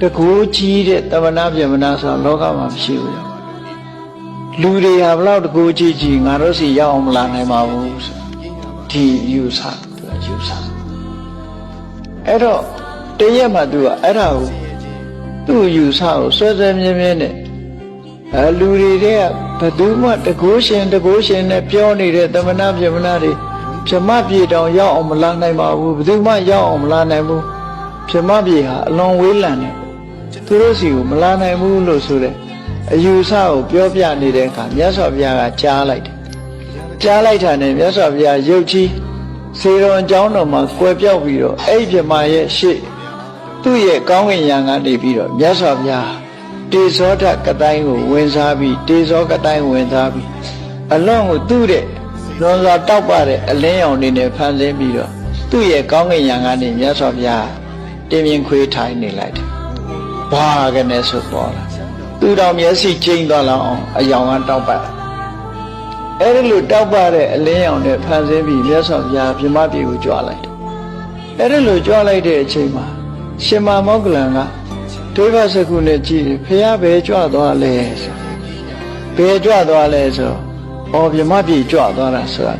တကူကြီးတဲ့တမနာပြမနာဆိုလောကမှာမရှိဘူးရောလူတွေဟာဘလောက်တကူကြီးကြီးငါတို့စီရောက်အောင်မလာနိုင်ပါဘူးဆိုဒီယူဆသူကယူဆအဲ့တော့တရက်မှသူကအဲ့ဒါကိုသူ့ယူဆကိုဆွဲဆွဲမြဲမြဲနဲ့အဲလူတွေတဲ့ဘယ်သူမှတကူရှင်တကူရှင်နဲ့ပြောနေတဲ့တမနာပြမနာတွေပြမပြေတောင်ရောက်အောင်မလာနိုင်ပါဘူးဘယ်သူမှရောက်အောင်မလာနိုင်ဘူးပြမပြေဟာအလွန်ဝေးလံတယ် သူတို့စီကိုမလာနိုင်ဘူးလို့ဆိုတဲ့အယူဆကိုပြောပြနေတဲ့အခါမြတ်စွာဘုရားကကြားလိုက်တယ်ကြားလိုက်တာနဲ့မြတ်စွာဘုရားရုပ်ကြီးစေတော်အကြောင်းတော်မှာကွယ်ပြောက်ပြီးတော့အဲ့ဒီပြမရဲ့ရှေ့သူ့ရဲ့ကောင်းကင်ယံကနေပြီးတော့မြတ်စွာဘုရားတေဇောဓကတိုင်းကိုဝင်စားပြီးတေဇောကတိုင်းဝင်စားပြီးအလွန်ကိုသူ့တဲ့လွန်စွာတောက်ပတဲ့အလင်းရောင်နေနဲ့ဖန်ဆင်းပြီးတော့သူ့ရဲ့ကောင်းကင်ယံကနေမြတ်စွာဘုရားတင်မြင်ခွေးထိုင်နေလိုက်တယ်။ ဘာကနေဆိုပေါ်လာသူတော်မျက်စိကျိမ့်သွားလောက်အောင်အယောင်ကတောက်ပတ်။အဲဒီလိုတောက်ပတဲ့အလင်းရောင်နဲ့ဖန်ဆင်းပြီးမြတ်စွာဘုရားပြမပြေကိုကြွားလိုက်တယ်။အဲဒီလိုကြွားလိုက်တဲ့အချိန်မှာရှင်မမောကလန်ကဒိဗ္ဗစကုနဲ့ကြည့်တယ်ဖះဘယ်ကြွသွားလဲဆိုဘယ်ကြွသွားလဲဆိုအော်ပြမပြေကြွသွားတာဆိုတာ